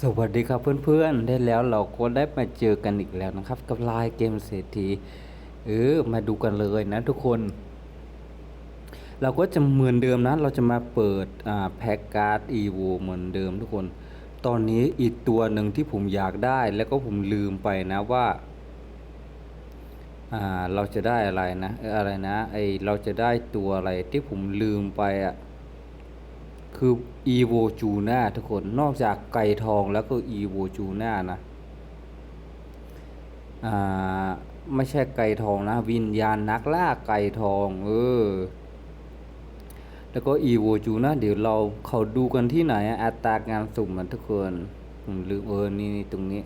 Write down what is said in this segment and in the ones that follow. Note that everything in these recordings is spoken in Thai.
สวัสดีครับเพื่อนๆ ได้แล้วเราก็ได้มาเจอกันอีกแล้วนะครับ กับไลน์เกมเศรษฐีเออมาดูกันเลยนะทุกคน เราก็จะเหมือนเดิมนะ เราจะมาเปิดอ่าแพ็กการ์ดอีโวเหมือนเดิมทุกคน ตอนนี้อีกตัวหนึ่งที่ผมอยากได้แล้วก็ผมลืมไปนะว่าอ่าเราจะได้อะไรนะอออะไรนะไอเราจะได้ตัวอะไรที่ผมลืมไปอะ คือ Evo j u n a ทุกคนนอกจากไก่ทองแล้วก็ Evo j u n a นะอ่าไม่ใช่ไก่ทองนะ วิญญาณนักล่าไก่ทอง เออ แล้วก็ Evo j u n a เดี๋ยวเราเขาดูกันที่ไหนอัตรางานสุ่มมันทุกคนผมลืมเออนี่นี่ตรงนี้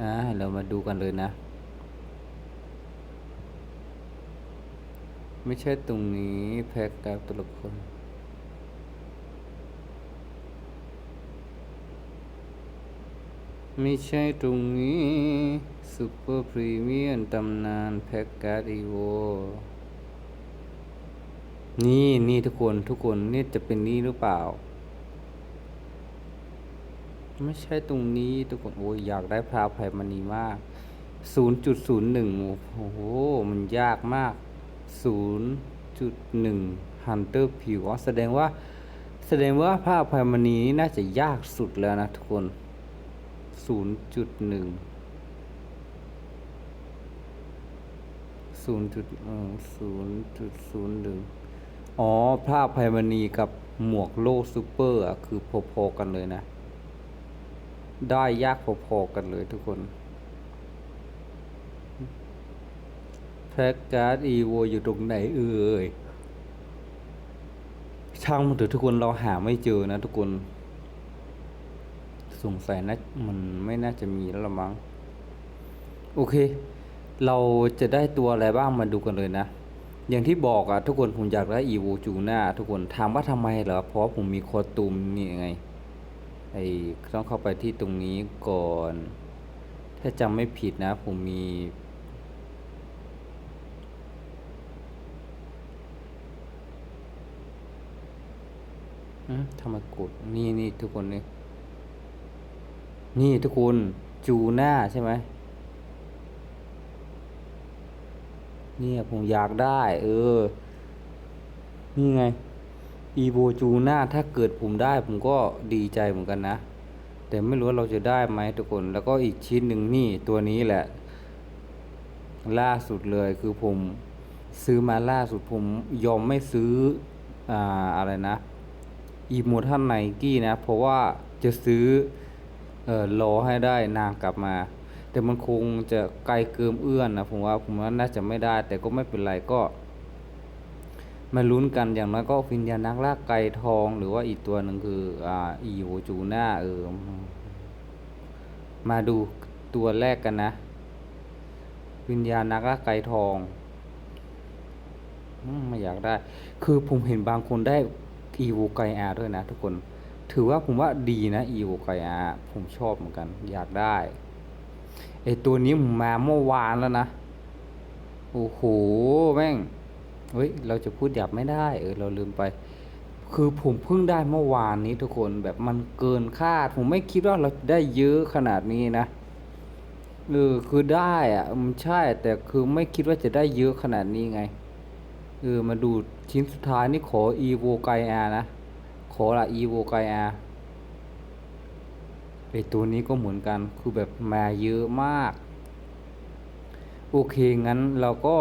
อ่าเรามาดูกันเลยนะ ไม่ใช่ตรงนี้แพ็กกับตัวละคร ไม่ใช่ตรงนี้ซูเปอร์พรีเมียมตำนานแพ็กการ์ดอีโวนี่นี่ทุกคนทุกคนนี่จะเป็นนี่หรือเปล่า ไม่ใช่ตรงนี้ทุกคน โอ้ยอยากได้พราวไพรมณีมาก 0.01 โอ้โห มันยากมาก 0.1 Hunter ผิวอ๋อแสดงว่า แสดงว่าพระอภัยมณีนี่น่าจะยากสุดแล้วนะทุกคน ศูนย์จุดหนึ่งศูนย์จุดเออศูนย์จุดศูนย์หนึ่งอ๋อพระอภัยมณีกับหมวกโลกซูเปอร์อะคือพอๆกันเลยนะ ได้ยากพอๆกันเลยทุกคนแพ็กการ์ดอีโวอยู่ตรงไหนเอ่ยช่างมันเถอะทุกคนเราหาไม่เจอนะทุกคน สงสัยนะมันไม่น่าจะมีแล้วละมั้งโอเค เราจะได้ตัวอะไรบ้างมาดูกันเลยนะ อย่างที่บอกอะทุกคนผมอยากได้อีโวจูน่าทุกคนถามว่าทำไมเหรอเพราะผมมีโคตูมนี่ไงไอต้องเข้าไปที่ตรงนี้ก่อน ถ้าจำไม่ผิดนะ ผมมีทำไมกดนี่นี่ทุกคนนี่ นี่ทุกคนจูน่าใช่ไหมเนี่ยผมอยากได้ เออ นี่ไง อีโบจูน่าถ้าเกิดผมได้ ผมก็ดีใจเหมือนกันนะ แต่ไม่รู้ว่าเราจะได้ไหมทุกคน แล้วก็อีกชิ้นหนึ่งนี่ตัวนี้แหละ ล่าสุดเลยคือผมซื้อมาล่าสุดผมยอมไม่ซื้ออ่าอะไรนะ อีโมทันไนกี้นะ เพราะว่าจะซื้อ เออรอให้ได้นางกลับมา แต่มันคงจะไกลเกินเอื้อนนะผมว่าผมว่าน่าจะไม่ได้ แต่ก็ไม่เป็นไรก็มาลุ้นกันอย่างน้อยก็ฟินยาณนักล่าไก่ทอง หรือว่าอีกตัวหนึ่งคืออ่าอีโวจูน่าเออมาดูตัวแรกกันนะ วิญญาณนักล่าไก่ทองไม่อยากได้ คือผมเห็นบางคนได้อีโวไกอาด้วยนะทุกคน ถือว่าผมว่าดีนะอีโวไกอาผมชอบเหมือนกัน อยากได้ไอตัวนี้ผมมาเมื่อวานแล้วนะ โอ้โห แม่ง เฮ้ย เราจะพูดหยาบไม่ได้ เออ เราลืมไป คือผมเพิ่งได้เมื่อวานนี้ทุกคนแบบมันเกินคาด ผมไม่คิดว่าเราได้เยอะขนาดนี้นะเออคือได้อะมันใช่ แต่คือไม่คิดว่าจะได้เยอะขนาดนี้ไงเออมาดูชิ้นสุดท้ายนี่ขอ evo ไกอานะ ขอละ evo ไกอาไอตัวนี้ก็เหมือนกันคือแบบมาเยอะมาก โอเค งั้นเราก็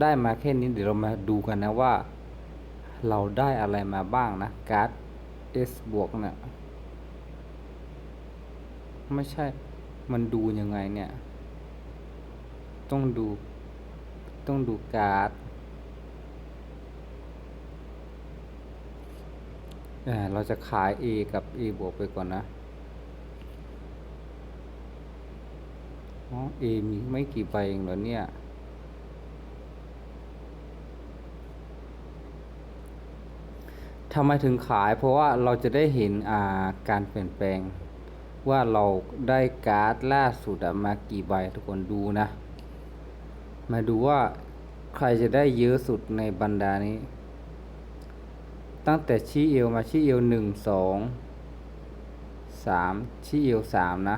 ได้มาแค่นี้เดี๋ยวเรามาดูกันนะว่า เราได้อะไรมาบ้างนะการ์ด S บวกเนี่ยไม่ใช่มันดูยังไงเนี่ย ต้องดูต้องดูการ์ด อ่า เราจะขาย A กับ A บวกไปก่อนนะอ๋อมีไม่กี่ใบเองเหรอเนี่ย ทำไมถึงขายเพราะว่าเราจะได้เห็นอ่าการเปลี่ยนแปลง ว่าเราได้การ์ดล่าสุดมากี่ใบทุกคนดูนะ มาดูว่าใครจะได้เยอะสุดในบรรดานี้ ตั้งแต่ชี้เอวมาชี้เอวหนึ่งสองสามชิเอลสามนะ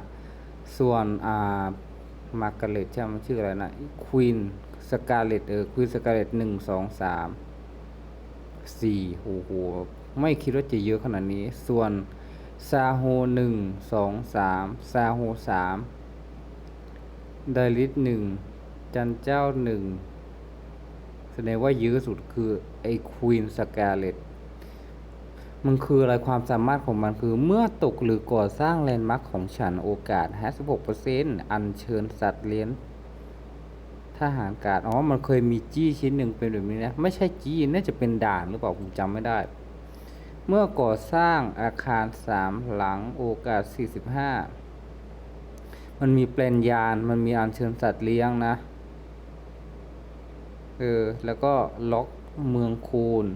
ส่วนอ่ามาร์กาเร็ตใช่ไหมชื่ออะไรนะควีนสกาเลตเออควีนสกาเลตหนึ่งสองสามสี่โอ้โหไม่คิดว่าจะเยอะขนาดนี้ ส่วนซาโฮหนึ่งสองสามซาโฮสามไดริสหนึ่งจันเจ้าหนึ่งแสดงว่าเยอะสุดคือ ไอ้ควีนสกาเลต มันคืออะไรความสามารถของมันคือ เมื่อตกหรือก่อสร้างแลนด์มาร์คของฉันโอกาส 56%อัญเชิญสัตว์เลี้ยงทหารการอ๋อ มันเคยมีจี้ชิ้นหนึ่งเป็นแบบนี้นะ ไม่ใช่จี้น่าจะเป็นด่านหรือเปล่าผมจำไม่ได้ เมื่อก่อสร้างอาคารสามหลังโอกาส 45 มันมีแปลนยาน มันมีอัญเชิญสัตว์เลี้ยงนะ เออ แล้วก็ล็อกเมืองคูน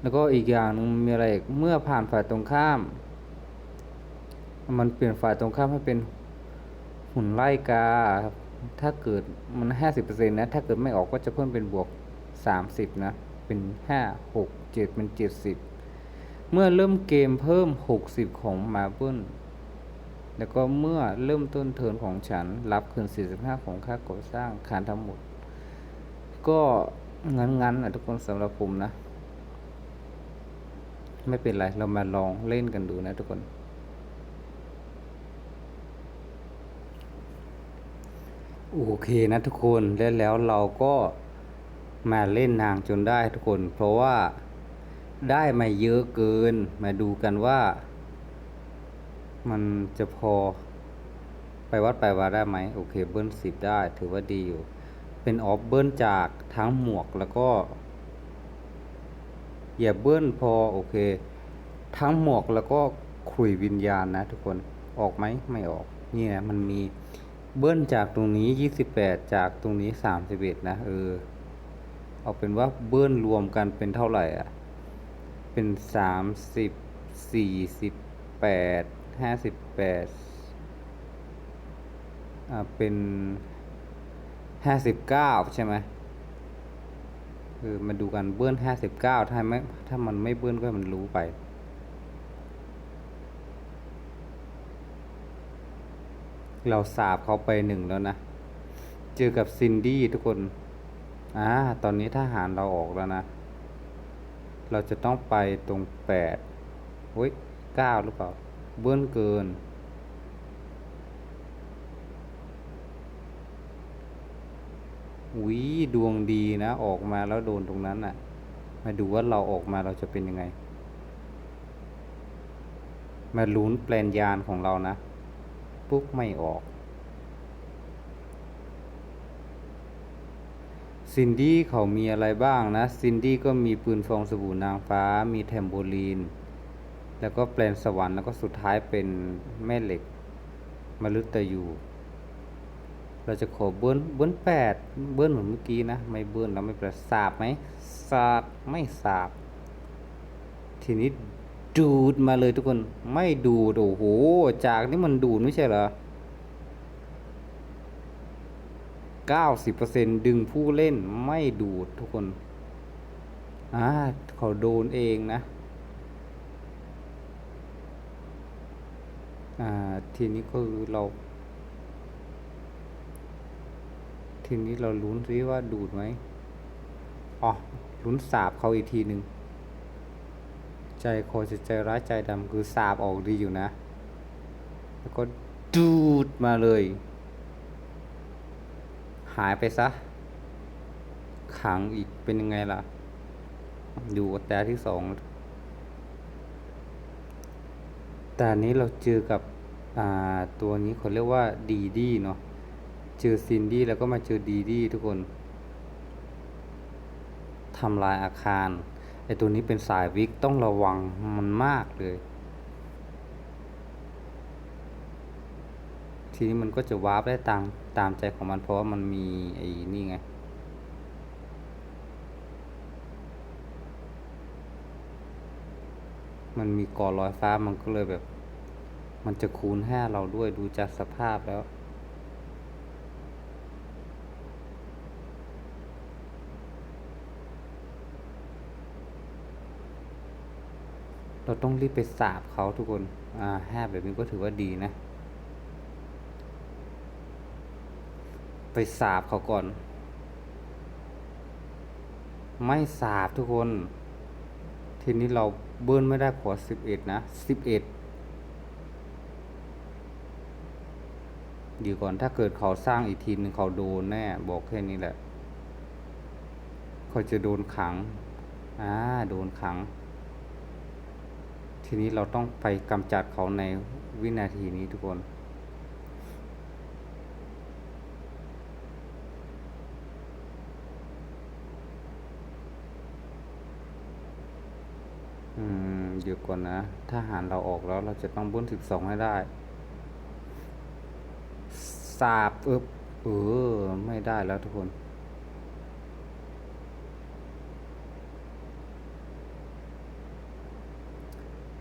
แล้วก็อีกอย่างนึงมีอะไรอีกเมื่อผ่านฝ่ายตรงข้าม มันเปลี่ยนฝ่ายตรงข้ามให้เป็นหุ่นไล่กาครับถ้าเกิดมันห้าสิบเปอร์เซ็นต์นะ ถ้าเกิดไม่ออกก็จะเพิ่มเป็นบวกสามสิบนะ เป็นห้าหกเจ็ดเป็นเจ็ดสิบเมื่อเริ่มเกมเพิ่มหกสิบของมาเบิลแล้วก็เมื่อเริ่มต้นเทิร์นของฉันรับคืนสี่สิบห้าของค่าก่อสร้างคานทั้งหมด ก็งั้นๆนะทุกคนสำหรับผมนะ ไม่เป็นไร เรามาลองเล่นกันดูนะทุกคน โอเคนะทุกคนและแล้วเราก็มาเล่นนางจนได้ทุกคน เพราะว่าได้มาเยอะเกิน มาดูกันว่า มันจะพอไปวัดไปวาได้ไหมโอเคเบิ้ลสิบได้ถือว่าดีอยู่ เป็นออฟเบิ้ลจากทั้งหมวกแล้วก็ อย่าเบิ้ลพอโอเค ทั้งหมวกแล้วก็ขลุยวิญญาณนะทุกคนออกไหมไม่ออกนี่นะมันมีเบิ้ลจากตรงนี้ 28 จากตรงนี้ 31 นะเออเอาเป็นว่าเบิ้ลรวมกันเป็นเท่าไหร่อะเป็น 30 48 58อ่าเป็น 59 ใช่ไหม เออมาดูกันเบิ้ลห้าสิบเก้าถ้าไม่ถ้ามันไม่เบิ้ลก็มันรู้ไป เราสาบเขาไปหนึ่งแล้วนะ เจอกับซินดี้ทุกคนอ่าตอนนี้ทหารเราออกแล้วนะ เราจะต้องไปตรงแปดเฮ้ยเก้าหรือเปล่า เบิ้ลเกิน วิดวงดีนะ ออกมาแล้วโดนตรงนั้นน่ะ มาดูว่าเราออกมาเราจะเป็นยังไง มาลุ้นแปลนยานของเรานะ ปุ๊บไม่ออกซินดี้เขามีอะไรบ้างนะ ซินดี้ก็มีปืนฟองสบู่นางฟ้า มีแทมโบลีน แล้วก็แปลนสวรรค์แล้วก็สุดท้ายเป็นแม่เหล็กมฤตยู เราจะขอเบิ้ลเบิ้ลแปดเบิ้ลเหมือนเมื่อกี้นะ ไม่เบิ้ลเราไม่ประสาบไหมสาบไม่สาบ ทีนี้ดูดมาเลยทุกคนไม่ดูดโอ้โหจากนี่มันดูดไม่ใช่เหรอเก้าสิบเปอร์เซ็นดึงผู้เล่นไม่ดูดทุกคนอ่าเขาโดนเองนะอ่าทีนี้ก็คือเรา ทีนี้เราลุ้นซิว่าดูดไหมอ๋อลุ้นสาบเขาอีกทีหนึ่งใจโคจะใจร้ายใจดำคือสาบออกดีอยู่นะ แล้วก็ดูดมาเลย หายไปซะ ขังอีกเป็นยังไงล่ะดูแต่ที่สองแต่นี้เราเจอกับตัวนี้เขาเรียกว่าดีดีเนาะ เจอซินดี้แล้วก็มาเจอดีดี้ทุกคนทำลายอาคารไอตัวนี้เป็นสายวิกต้องระวังมันมากเลย ทีนี้มันก็จะวาร์ปได้ตามตามใจของมันเพราะว่ามันมีไอ้นี่ไงมันมีก่อลอยฟ้ามันก็เลยแบบ มันจะคูณห้าเราด้วยดูจากสภาพแล้ว เราต้องรีบไปสาบเขาทุกคนอ่าห้าแบบนี้ก็ถือว่าดีนะ ไปสาบเขาก่อน ไม่สาบทุกคน ทีนี้เราเบิ้ลไม่ได้ขอสิบเอ็ดนะสิบเอ็ดเดี๋ยวก่อนถ้าเกิดเขาสร้างอีกทีนึงเขาโดนแน่ บอกแค่นี้แหละ เขาจะโดนขัง อ่า โดนขัง ทีนี้เราต้องไปกำจัดเขาในวินาทีนี้ทุกคนอืมเดี๋ยวก่อนนะถ้าหารเราออกแล้วเราจะต้องบิ้ลสิบสองให้ได้สาบเออเออ ไม่ได้แล้วทุกคน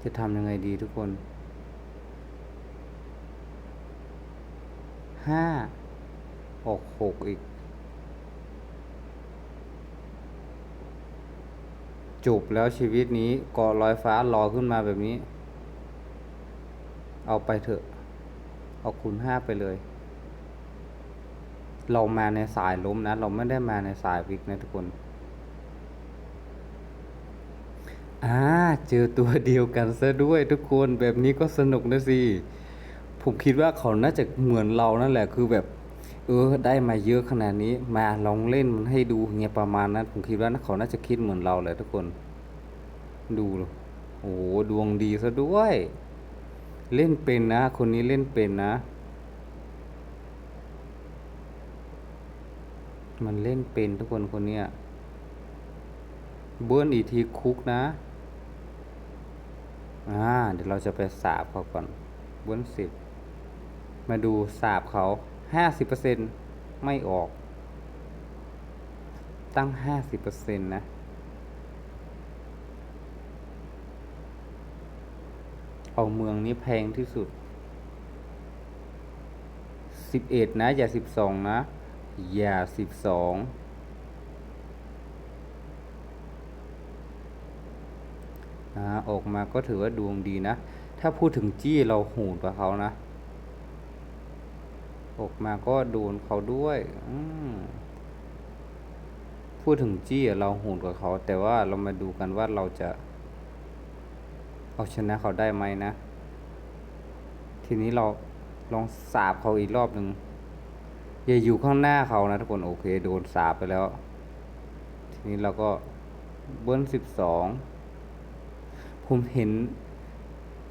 จะทำยังไงดีทุกคนห้าออกหกอีกจบแล้วชีวิตนี้เกาะลอยฟ้ารอขึ้นมาแบบนี้ เอาไปเถอะ เอาคูณห้าไปเลย เรามาในสายล้มนะ เราไม่ได้มาในสายวิกนะทุกคน อ่าเจอตัวเดียวกันซะด้วยทุกคนแบบนี้ก็สนุกนะสิ ผมคิดว่าเขาน่าจะเหมือนเรานั่นแหละคือแบบ เออ ได้มาเยอะขนาดนี้ มาลองเล่นมันให้ดูเงี้ยประมาณนั้น ผมคิดว่าเขาน่าจะคิดเหมือนเราเลยทุกคน ดูโอ้โหดวงดีซะด้วย เล่นเป็นนะ คนนี้เล่นเป็นนะ มันเล่นเป็นทุกคนคนเนี้ยเบิ้ลอีกทีคุกนะ อ่าเดี๋ยวเราจะไปสาบเขาก่อนบิ้ลสิบมาดูสาบเขาห้าสิบเปอร์เซ็นไม่ออก ตั้งห้าสิบเปอร์เซ็นนะ เอาเมืองนี้แพงที่สุดสิบเอ็ดนะ อย่าสิบสองนะ อย่าสิบสอง อ่าออกมาก็ถือว่าดวงดีนะ ถ้าพูดถึงจี้เราโหดกว่าเขานะ ออกมาก็โดนเขาด้วยพูดถึงจี้เราโหดกว่าเขา แต่ว่าเรามาดูกันว่าเราจะเอาชนะเขาได้ไหมนะ ทีนี้เราลองสาบเขาอีกรอบหนึ่งอย่าอยู่ข้างหน้าเขานะทุกคนโอเค โดนสาบไปแล้ว ทีนี้เราก็เบิ้ลสิบสอง ผมเห็น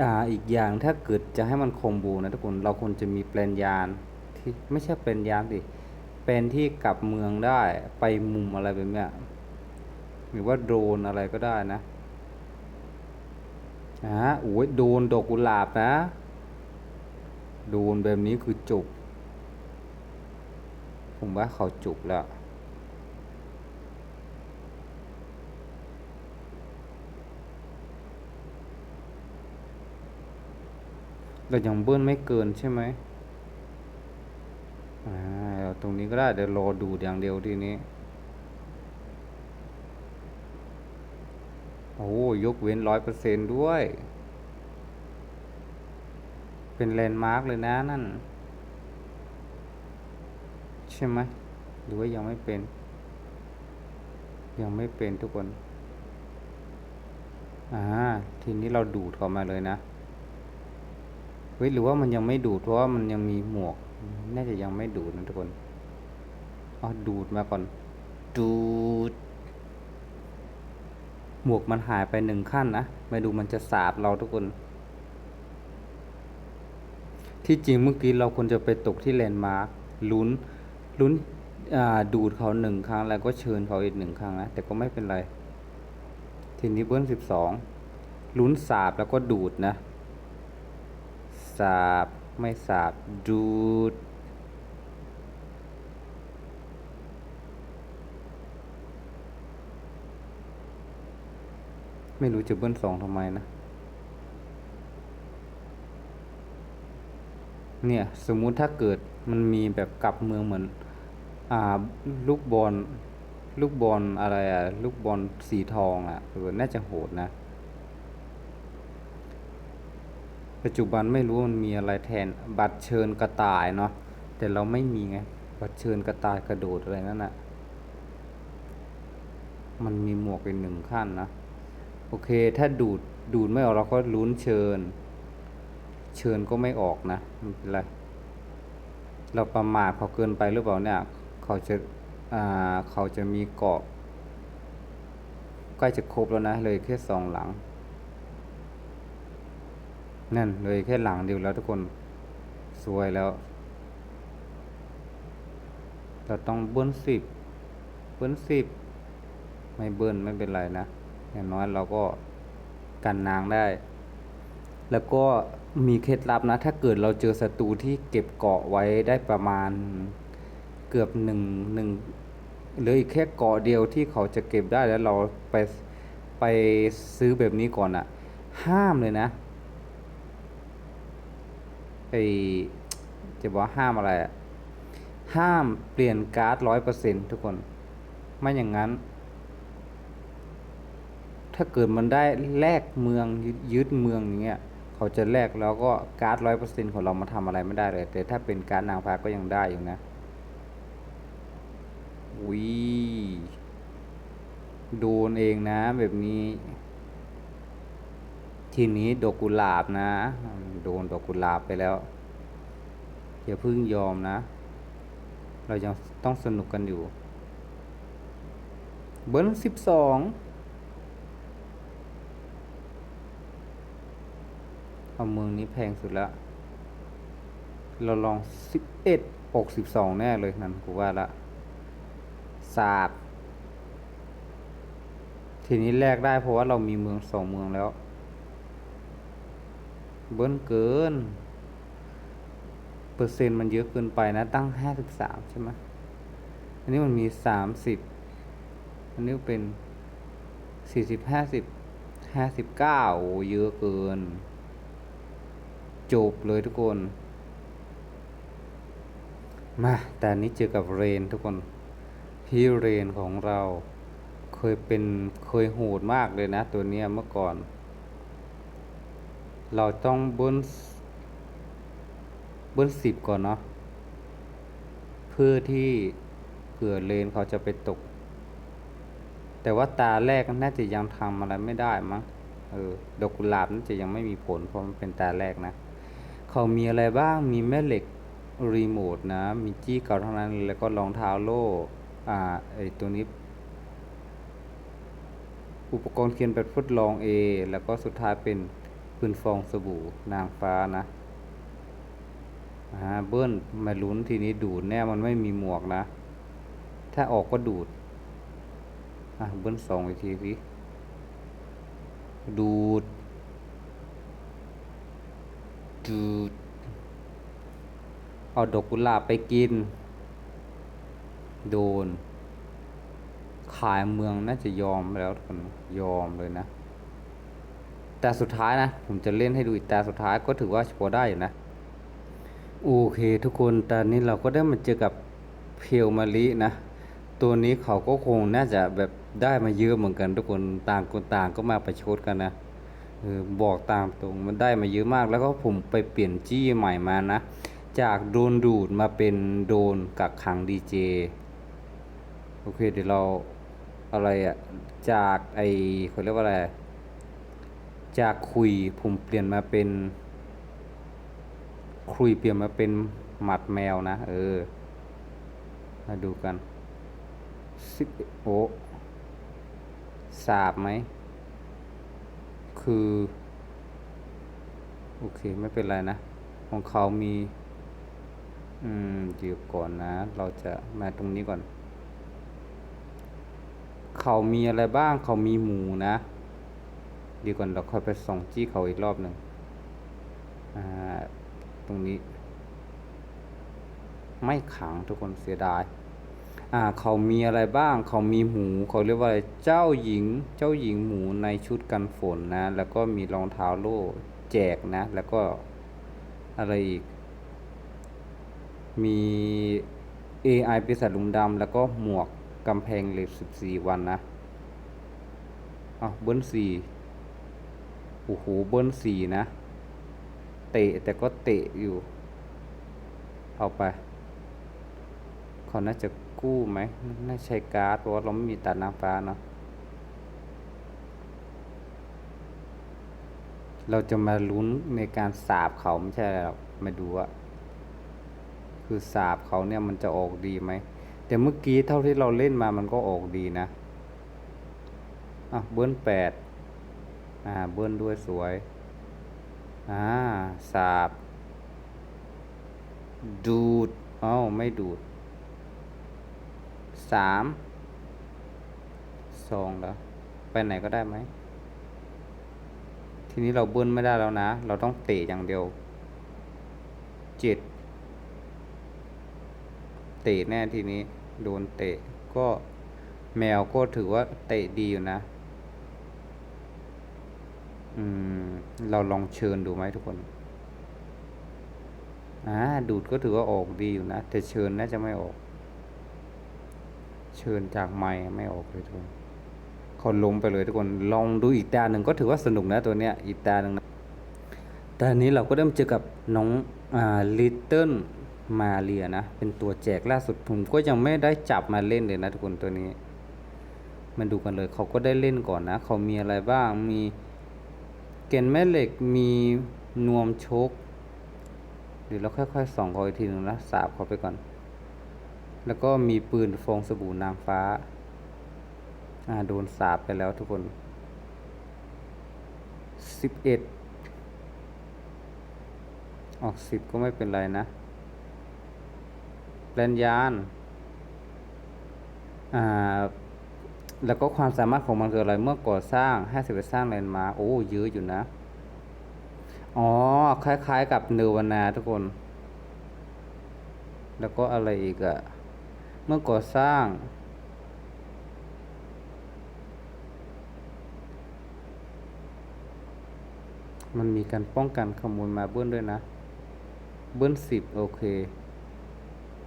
อ่าอีกอย่างถ้าเกิดจะให้มันคอมโบนะทุกคนเราควรจะมีแปลนยานที่ไม่ใช่แปลนยานสิแปลนที่กลับเมืองได้ไปมุมอะไรแบบเนี้ยหรือว่าโดรนอะไรก็ได้นะอ่าโอ้ยโดนดอกกุหลาบนะ โดนแบบนี้คือจบ ผมว่าเขาจบแล้ว เรายังเบิ้ลไม่เกินใช่ไหมอ่าตรงนี้ก็ได้เดี๋ยวรอดูอย่างเดียวทีนี้ โอ้ยกเว้นร้อยเปอร์เซนด้วย เป็นแลนด์มาร์กเลยนะนั่น ใช่ไหมหรือว่ายังไม่เป็น ยังไม่เป็นทุกคน อ่า ทีนี้เราดูดเข้ามาเลยนะ เฮ้ยหรือว่ามันยังไม่ดูด เพราะว่ามันยังมีหมวก น่าจะยังไม่ดูดนะทุกคนอ๋อดูดมาก่อน ดูด หมวกมันหายไปหนึ่งขั้นนะมาดูมันจะสาบเราทุกคน ที่จริงเมื่อกี้เราควรจะไปตกที่แลนด์มาร์คลุ้นลุ้นดูดเขาหนึ่งครั้งแล้วก็เชิญเขาอีกหนึ่งครั้งนะแต่ก็ไม่เป็นไร ทีนี้เบิ้ลสิบสองลุ้นสาบแล้วก็ดูดนะ สาบ ไม่สาบ ดูด ไม่รู้จะเบิ้ลสองทำไมนะ เนี่ย สมมุติถ้าเกิดมันมีแบบกลับเมืองเหมือน อ่า ลูกบอล ลูกบอลอะไรอะลูกบอลสีทองอะเออน่าจะโหดนะ ปัจจุบันไม่รู้มันมีอะไรแทนบัตรเชิญกระต่ายเนาะแต่เราไม่มีไงบัตรเชิญกระต่ายกระโดดอะไรนั่นน่ะมันมีหมวกเป็นหนึ่งขั้นนะโอเคถ้าดูดดูดไม่ออกเราก็ลุ้นเชิญ เชิญก็ไม่ออกนะไม่เป็นไรเราประมาทเขาเกินไปหรือเปล่าเนี่ยเขาจะอ่าเขาจะมีเกาะใกล้จะครบแล้วนะเลยแค่สองหลัง นั่นเลยแค่หลังเดียวแล้วทุกคนสวยแล้ว เราต้องเบิ้ลสิบเบิ้ลสิบไม่เบิ้ลไม่เป็นไรนะอย่างน้อยเราก็กันนางได้ แล้วก็มีเคล็ดลับนะ ถ้าเกิดเราเจอศัตรูที่เก็บเกาะไว้ได้ประมาณเกือบหนึ่งหนึ่งเหลืออีกแค่เกาะเดียวที่เขาจะเก็บได้แล้วเราไปไปซื้อแบบนี้ก่อนอะห้ามเลยนะ ไอจะบอกว่าห้ามอะไรอะห้ามเปลี่ยนการ์ดร้อยเปอร์เซ็นทุกคน ไม่อย่างนั้น ถ้าเกิดมันได้แลกเมืองยึดยึดเมืองอย่างเงี้ยเขาจะแลกแล้วก็การ์ดร้อยเปอร์เซ็นของเรามาทำอะไรไม่ได้เลย แต่ถ้าเป็นการ์ดนางฟ้าก็ยังได้อยู่นะวิโดนเองนะแบบนี้ ทีนี้ดอกกุหลาบนะ โดนดอกกุหลาบไปแล้วอย่าเพิ่งยอมนะ เรายังต้องสนุกกันอยู่ เบิ้ลสิบสองเอาเมืองนี้แพงสุดล้วเราลองสิบเอ็ดออกสิบสองแน่เลยนั่นกูว่าละสาบ ทีนี้แลกได้เพราะว่าเรามีเมืองสองเมืองแล้ว เบิ้ลเกิน เปอร์เซ็นต์มันเยอะเกินไปนะ ตั้งห้าสิบสามใช่ไหมอันนี้มันมีสามสิบอันนี้เป็นสี่สิบห้าสิบห้าสิบเก้าโอ้เยอะเกิน จบเลยทุกคน มา แต่นนี้เจอกับเรนทุกคนพี่เรนของเรา เคยเป็นเคยโหดมากเลยนะ ตัวเนี้ยเมื่อก่อน เราต้องเบิ้ลเบิ้ลสิบก่อนเนาะเพื่อที่เผื่อเลนเขาจะไปตก แต่ว่าตาแรกน่าจะยังทำอะไรไม่ได้มั้งเออดอกกุหลาบน่าจะยังไม่มีผลเพราะมันเป็นตาแรกนะ เขามีอะไรบ้างมีแม่เหล็กรีโมทนะ มีจี้เก่าเท่านั้นแล้วก็รองเท้าโล่อ่าไอตัวนี้ อุปกรณ์เขียนแบบทดลอง A แล้วก็สุดท้ายเป็น ปืนฟองสบู่นางฟ้านะอ่าเบิ้ลมาลุ้นทีนี้ดูดแน่มันไม่มีหมวกนะ ถ้าออกก็ดูดอะเบิ้ลสองอีกทีสิดูด ดูด เอาดอกกุหลาบไปกิน โดน ขายเมืองน่าจะยอมแล้วทุกคนยอมเลยนะ แต่สุดท้ายนะ ผมจะเล่นให้ดูอีกต่สุดท้ายก็ถือว่าพอได้อยู่นะ โอเคทุกคนตอนนี้เราก็ได้มาเจอกับเพียวมาลินะ ตัวนี้เขาก็คงน่าจะแบบได้มาเยอะเหมือนกัน ทุกคนต่างคนต่างก็มาประชดกันนะออบอกตามตรงมันได้มาเยอะมากแล้วก็ผมไปเปลี่ยนจี้ใหม่มานะ จากโดนดูดมาเป็นโดนกักขังดีเจโอเคเดี๋ยวเราอะไรอะจากไอเขาเรียกว่าอะไร จากคุยผมเปลี่ยนมาเป็น คุยเปลี่ยนมาเป็นหมัดแมวนะ เออ มาดูกันสิบโอ้สาบไหม คือ โอเค ไม่เป็นไรนะ ของเขามี อืมเดี๋ยวก่อนนะ เราจะมาตรงนี้ก่อน เขามีอะไรบ้าง เขามีหมูนะ ดี๋ยวก่อนเราค่อยไปส่องจี้เขาอีกรอบหนึ่งตรงนี้ ไม่ขังทุกคนเสียดายเขามีอะไรบ้าง เขามีหมูเขาเรียกว่าอะไรเจ้าหญิง เจ้าหญิงหมูในชุดกันฝนนะ แล้วก็มีรองเท้าโล่แจกนะ แล้วก็อะไรอีก มี AI ปีศาจลุมดำแล้วก็หมวกกำแพงเหล็ก14 วันนะอะเบิ้ลสี่ โอ้โหเบิ้ลสี่นะ เตะแต่ก็เตะอยู่ เอาไปเขาน่าจะกู้ไหมน่าใช้การ์ดเพราะว่าเราไม่มีตัดนางฟ้าเนาะเราจะมาลุ้นในการสาบเขาไม่ใช่หรอกมาดูว่าคือสาบเขาเนี่ยมันจะออกดีไหม แต่เมื่อกี้เท่าที่เราเล่นมามันก็ออกดีนะ อะเบิ้ลแปด อ่าเบิ้ลด้วยสวย อ่า สาบ ดูดอ้าวไม่ดูดสามสองแล้วไปไหนก็ได้ไหม ทีนี้เราเบิ้ลไม่ได้แล้วนะ เราต้องเตะอย่างเดียวเจ็ดเตะแน่ทีนี้ โดนเตะ ก็แมวก็ถือว่าเตะดีอยู่นะ อืม เราลองเชิญดูไหมทุกคนอ่าดูดก็ถือว่าออกดีอยู่นะ แต่เชิญน่าจะไม่ออก เชิญจากไม้ไม่ออกเลยทุกคนเขาล้มไปเลยทุกคน ลองดูอีกตาหนึ่งก็ถือว่าสนุกนะตัวเนี้ย อีกตาหนึ่งตอนนี้เราก็เริ่มเจอกับน้องอ่าลิตเติ้ลมาเรียนะ เป็นตัวแจกล่าสุดผมก็ยังไม่ได้จับมาเล่นเลยนะทุกคนตัวนี้ มาดูกันเลยเขาก็ได้เล่นก่อนนะ เขามีอะไรบ้าง มี กนแม่เหล็กมีนวมชกเดี๋ยวเราค่อยๆส่องเขาอีกทีหนึ่งนะสาบเขาไปก่อน แล้วก็มีปืนฟองสบู่นางฟ้าอ่าโดนสาบไปแล้วทุกคนสิบเอ็ดออกสิบก็ไม่เป็นไรนะแลนยานอ่า แล้วก็ความสามารถของมันคืออะไรเมื่อก่อสร้างให้สิบสร้างแลนด์มาร์โอ้เยอะอยู่นะ อ๋อ คล้ายๆกับเนวนาทุกคน แล้วก็อะไรอีกอะเมื่อก่อสร้าง มันมีการป้องกันขโมยมาเบิ้ลด้วยนะ เบิ้ลสิบโอเค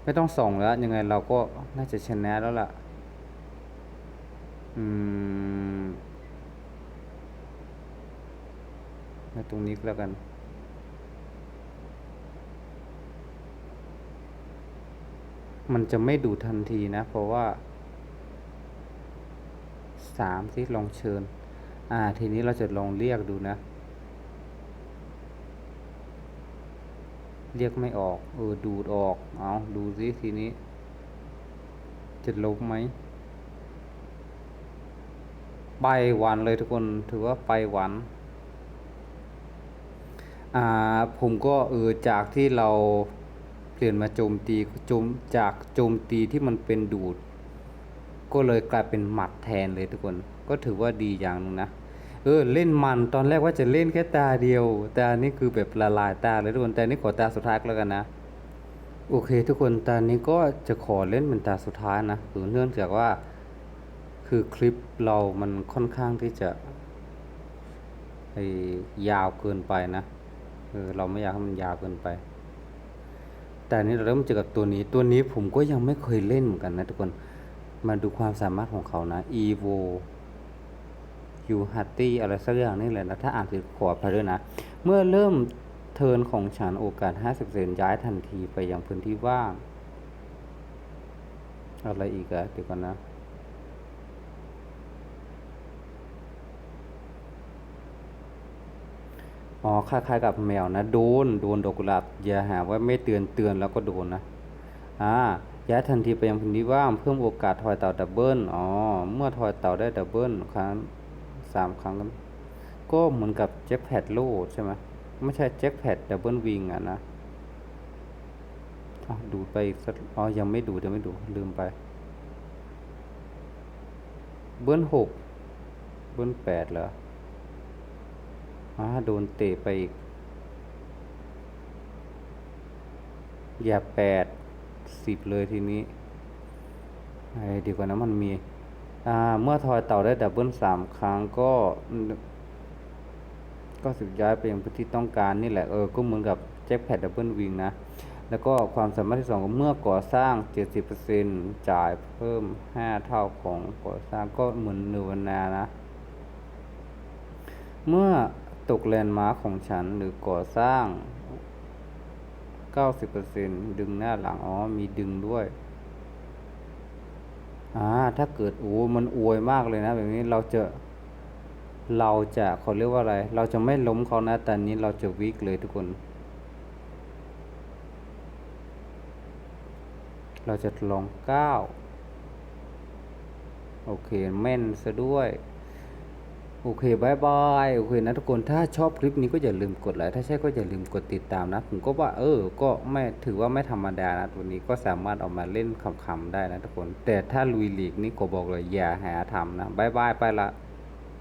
ไม่ต้องส่องแล้ว ยังไงเราก็น่าจะชนะแล้วล่ะ อืมมาตรงนี้แล้วกันมันจะไม่ดูทันทีนะ เพราะว่าสามที่ลองเชิญ อ่า ทีนี้เราจะลองเรียกดูนะ เรียกไม่ออก เออ ดูดออก เอาดูซิทีนี้ จะลบไหม ไปหวันเลยทุกคนถือว่าไปหวันอ่าผมก็เออจากที่เราเปลี่ยนมาโจมตีโจมจากโจมตีที่มันเป็นดูด ก็เลยกลายเป็นหมัดแทนเลยทุกคน ก็ถือว่าดีอย่างหนึงนะเออเล่นมันตอนแรกว่าจะเล่นแค่ตาเดียว แต่อันนี้คือแบบละลายตาเลยทุกคนแต่นี้ขอตาสุดท้ายแล้วกันนะโอเค ทุกคนตอนนี้ก็จะขอเล่นเป็นตาสุดท้ายนะคือเนื่องจากว่า คือคลิปเรามันค่อนข้างที่จะไอ้ยาวเกินไปนะเออเราไม่อยากให้มันยาวเกินไป แต่นี้เราเริ่มเจอกับตัวนี้ตัวนี้ผมก็ยังไม่เคยเล่นเหมือนกันนะทุกคนมาดูความสามารถของเขานะ evo ยูฮัตตี้อะไรสักอย่างนี่แหละนะ ถ้าอ่านผิดขออภัยด้วยนะ เมื่อเริ่มเทินของฉันโอกาส 50%ย้ายทันทีไปยังพื้นที่ว่าง อะไรอีกอะเดี๋ยวก่อนนะ อ๋อคล้ายๆกับแมวนะ โดน โดนดอกกุหลาบอย่าหาว่าไม่เตือนเตือนแล้วก็โดนนะ อ่าย้ายทันทีไปยังพื้นที่ว่างเพิ่มโอกาสทอยเต่าดับเบิลอ๋อ เมื่อทอยเต่าได้ดับเบิลครั้งสามครั้ง ก็เหมือนกับแจ็คแพดโลดใช่ไหมไม่ใช่แจ็คแพดดับเบิลวิงอะนะดูไปสักอ๋อ ยังไม่ดูดยังไม่ดู ลืมไป เบิ้ลหกเบิ้ลแปดเหรอ อ่าโดนเตะไปอีก อย่าแปดสิบเลยทีนี้ไอ้ดีกว่านะมันมี อ่า เมื่อทอยเต่าได้ดับเบิลสามครั้งก็ ก็สิบย้ายไปยังพื้นที่ต้องการนี่แหละ เออ ก็เหมือนกับแจ็คแพดดับเบิลวิงนะ แล้วก็ความสามารถที่สองเมื่อก่อสร้าง 70%จ่ายเพิ่ม 5 เท่าของก่อสร้างก็เหมือนเนวนานะ เมื่อ ตกแลนด์มาร์คของฉันหรือก่อสร้างเก้าสิบเปอร์เซ็นดึงหน้าหลัง อ๋อ มีดึงด้วย อ่า ถ้าเกิดโอ้มันอวยมากเลยนะ แบบนี้เราจะ เราจะเขาเรียกว่าอะไร เราจะไม่ล้มเขานะแต่นี้เราจะวิกเลยทุกคน เราจะลองก้าโอเคแม่นซะด้วย โอเคบายบายโอเคนะทุกคนถ้าชอบคลิปนี้ก็อย่าลืมกดไลค์ถ้าใช่ก็อย่าลืมกดติดตามนะผมก็ว่าเออ ก็ไม่ถือว่าไม่ธรรมดานะตัวนี้ก็สามารถออกมาเล่นคำๆได้นะทุกคน แต่ถ้าลุยหลีกนี่ก็บอกเลยอย่าหาทำนะบายบายไปละ